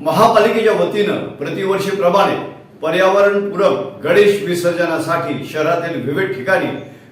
महापालिकेच्या वतीनं प्रतिवर्षीप्रमाणे पर्यावरणपूरक गणेश विसर्जनासाठी शहरातील विविध ठिकाणी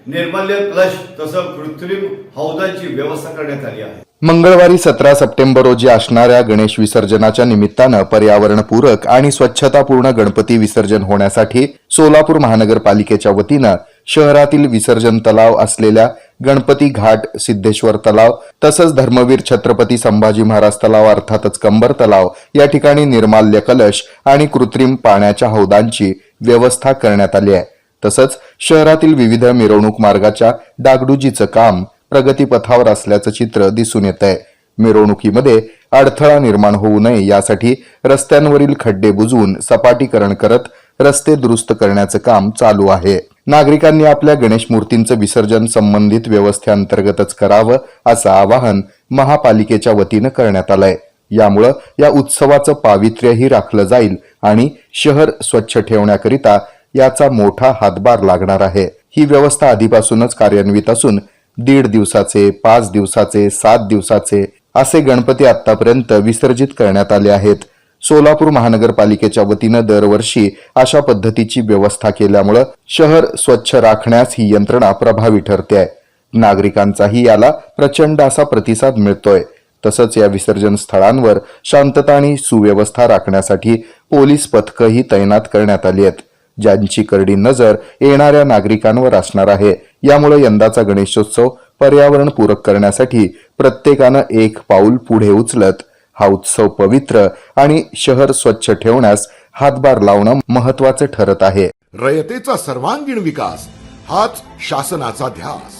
निर्मल्य कलश तसं कृत्रिम हौदांची व्यवस्था करण्यात आली आहे. मंगळवारी सतरा सप्टेंबर रोजी असणाऱ्या गणेश विसर्जनाच्या निमित्तानं पर्यावरणपूरक आणि स्वच्छतापूर्ण गणपती विसर्जन होण्यासाठी सोलापूर महानगरपालिकेच्या वतीनं शहरातील विसर्जन तलाव असलेल्या गणपती घाट सिद्धेश्वर तलाव तसंच धर्मवीर छत्रपती संभाजी महाराज तलाव अर्थातच कंबर तलाव या ठिकाणी निर्माल्य कलश आणि कृत्रिम पाण्याच्या हौदांची व्यवस्था करण्यात आली आहे. तसंच शहरातील विविध मिरवणूक मार्गाच्या डागडुजीचं काम प्रगतीपथावर असल्याचं चित्र दिसून येत आहे मिरवणुकीमध्ये अडथळा निर्माण होऊ नये यासाठी रस्त्यांवरील खड्डे बुजवून सपाटीकरण करत रस्ते दुरुस्त करण्याचं काम चालू आहे. नागरिकांनी आपल्या गणेश मूर्तींचं विसर्जन संबंधित व्यवस्थेअंतर्गतच करावं असं आवाहन महापालिकेच्या वतीनं करण्यात आलंय. यामुळं या उत्सवाचं पावित्र्यही राखलं जाईल आणि शहर स्वच्छ ठेवण्याकरिता याचा मोठा हातभार लागणार आहे. ही व्यवस्था आधीपासूनच कार्यान्वित असून दीड दिवसाचे पाच दिवसाचे सात दिवसाचे असे गणपती आतापर्यंत विसर्जित करण्यात आले आहेत. सोलापूर महानगरपालिकेच्या वतीनं दरवर्षी अशा पद्धतीची व्यवस्था केल्यामुळं शहर स्वच्छ राखण्यास ही यंत्रणा प्रभावी ठरते आहे नागरिकांचाही याला प्रचंड असा प्रतिसाद मिळतोय. तसंच या विसर्जन स्थळांवर शांतता आणि सुव्यवस्था राखण्यासाठी पोलीस पथकही तैनात करण्यात आली आहेत. ज्यांची करडी नजर येणाऱ्या नागरिकांवर असणार आहे. यामुळे यंदाचा गणेशोत्सव पर्यावरणपूरक करण्यासाठी प्रत्येकानं एक पाऊल पुढे उचलत हा उत्सव पवित्र आणि शहर स्वच्छ ठेवण्यास हातभार लावणं महत्वाचं ठरत आहे. रयतेचा सर्वांगीण विकास हाच शासनाचा ध्यास.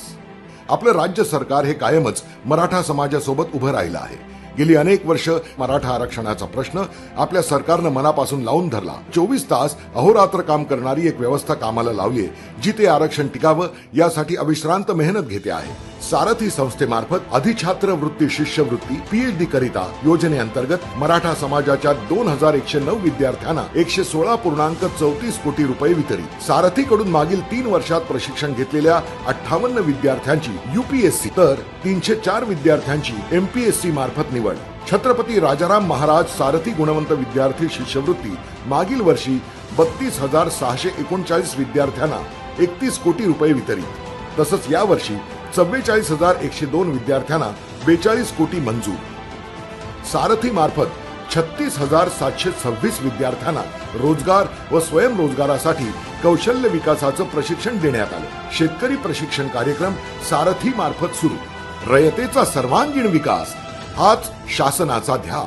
आपलं राज्य सरकार हे कायमच मराठा समाजासोबत उभं राहिलं आहे. गेली अनेक वर्ष मराठा आरक्षणाचा प्रश्न आपल्या सरकारनं मनापासून लावून धरला. चोवीस तास अहोरात्र काम करणारी एक व्यवस्था कामाला लावली आहे जी ते आरक्षण टिकावं यासाठी अविश्रांत मेहनत घेते आहे. सारथी संस्थेमार्फत अधिछात्र वृत्ती शिष्यवृत्ती पीएचडी करिता योजनेअंतर्गत मराठा समाजाच्या दोन हजार एकशे नऊ विद्यार्थ्यांना एकशे सोळा पूर्णांक चौतीस कोटी रुपये वितरित. सारथीकडून मागील तीन वर्षात प्रशिक्षण घेतलेल्या अठ्ठावन्न विद्यार्थ्यांची युपीएससी तर तीनशे चार विद्यार्थ्यांची एमपीएससी मार्फत निवड. छत्रपती राजाराम महाराज सारथी गुणवंत विद्यार्थी शिष्यवृत्ती मागील वर्षी बत्तीस हजार सहाशे एकोणचाळीस विद्यार्थ्यांना एकतीस कोटी रुपये वितरित. तसंच यावर्षी चव्वेचाळीस हजार एकशे दोन विद्यार्थ्यांना बेचाळीस कोटी मंजूर. सारथी मार्फत छत्तीस हजार सातशे सव्वीस विद्यार्थ्यांना रोजगार व स्वयंरोजगारासाठी कौशल्य विकासाचं प्रशिक्षण देण्यात आलं. शेतकरी प्रशिक्षण कार्यक्रम सारथी मार्फत सुरू. रयतेचा सर्वांगीण विकास हाच शासनाचा ध्या